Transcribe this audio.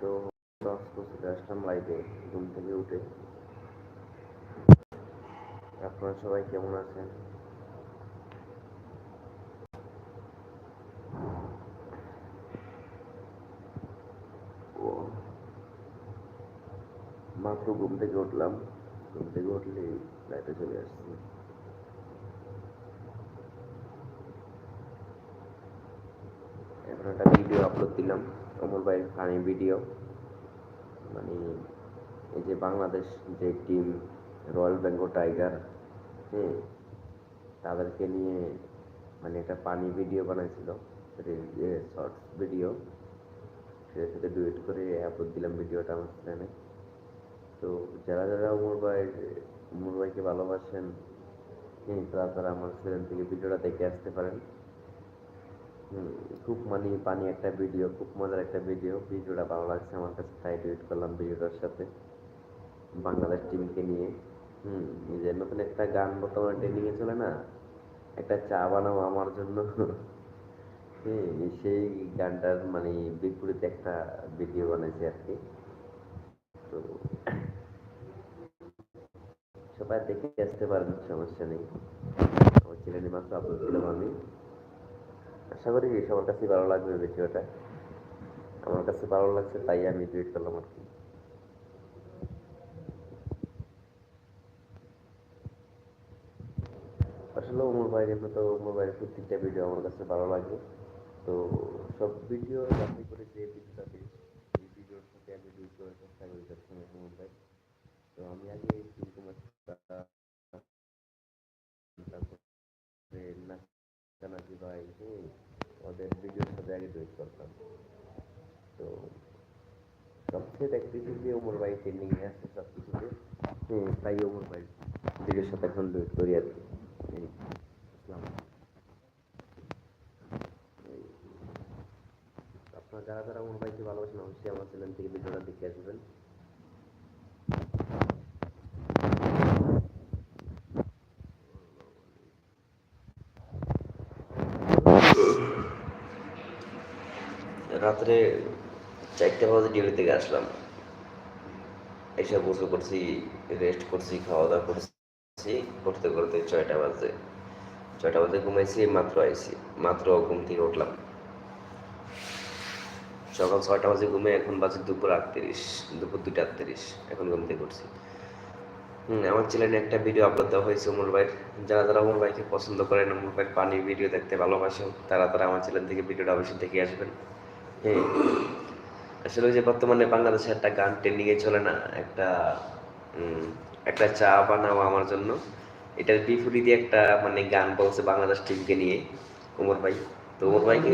তো অসুস্থ চলে আসলাম লাইভে ঘুম থেকে উঠে। আপনারা সবাই কেমন আছেন? ও, মাত্র ঘুম থেকে উঠলাম। ঘুম থেকে উঠলে লাইটে চলে আসছি। এখন একটা ভিডিও আপলোড দিলাম, অমর ভাইয়ের ফানি ভিডিও মানে এই যে বাংলাদেশ যে টিম রয়্যাল বেঙ্গল টাইগার হ্যাঁ তাদেরকে নিয়ে মানে একটা পানি ভিডিও বানাইছিল শর্টস ভিডিও সেটার সাথে ডুয়েট করে আপলোড দিলাম ভিডিওটা আমার চ্যানেলে। তো যারা যারা উমর ভাই উমর ভাইকে ভালোবাসেন হ্যাঁ তারা তারা আমার চ্যানেল থেকে ভিডিওটা দেখে আসতে পারেন। খুব মানে পানি একটা ভিডিও খুব মজার একটা ভিডিও ভিডিওটা ভালো লাগছে আমার কাছে, তাই ডুয়েট করলাম ভিডিওটার সাথে। বাংলাদেশ টিমকে নিয়ে। হুম যে নতুন একটা গান বর্তমানে ট্রেন্ডিংয়ে চলে না? একটা চা বানাও আমার জন্য। হ্যাঁ সেই গানটার মানে বিপরীতে একটা ভিডিও বানাইছি আর কি। তো সবাই দেখে আসতে পারেন, সমস্যা নেই। আমার চ্যানেলে মাত্র আপলোড দিলাম আমি। আশা করি সবার কাছে ভালো লাগবে ভিডিওটা আমার কাছে ভালো লাগছে, তাই আমি টুইট করলাম আর কি। আসলে ওমর ভাইয়ের এমনি তো ওমর ভাইয়ের প্রত্যেকটা ভিডিও আমার কাছে ভালো লাগে। তো সব ভিডিও যাতে করে যে ভিডিওটা এই ভিডিওর সাথে আমি ডিল করার চেষ্টা করি সবসময় ওমর ভাই। তো আমি আগে তারপরে নাকি ভাই ওদের ভিডিওর সাথে আগে ডুয়েট করতাম। তো সবচেয়ে দেখতেছি যে ওমর ভাই ট্রেন্ডিং এ আছে সব কিছুতে হ্যাঁ তাই ওমর ভাই ভিডিওর সাথে এখন ডুয়েট করি আর কি। আপনারা যারা যারা ওমর ভাইকে ভালোবাসেন, অবশ্যই আমার চ্যানেল থেকে ভিডিওটা দেখে আসবেন। রাত্রে চারটে বাজে ডিউটি থেকে আসলাম। এসে বসে করছি রেস্ট করছি খাওয়া দাওয়া করছি। করতে করতে ছয়টা বাজে। ছয়টা বাজে ঘুমাইছি, মাত্র আইছি। মাত্র ঘুম থেকে উঠলাম। সকাল ছয়টা বাজে ঘুমে, এখন বাজে দুপুর আটত্রিশ, দুপুর দুইটা আটত্রিশ, এখন ঘুম থেকে উঠছি। আমার চ্যানেলে একটা ভিডিও আপলোড দেওয়া হয়েছে উমর ভাইয়ের। যারা যারা উমর ভাইকে পছন্দ করেন উমর ভাইয়ের পানির ভিডিও দেখতে ভালোবাসেন, তারা তারা আমার চ্যানেল থেকে ভিডিওটা অবশ্যই দেখে আসবেন। হ্যাঁ আসলে ওই যে বর্তমানে বাংলাদেশে একটা গান ট্রেন্ডিংয়ে চলে না একটা একটা চা বানাও আমার জন্য। এটার বিপরীতে একটা মানে গান বলছে বাংলাদেশ টিমকে নিয়ে ওমর ভাই। তো ওমর ভাইকে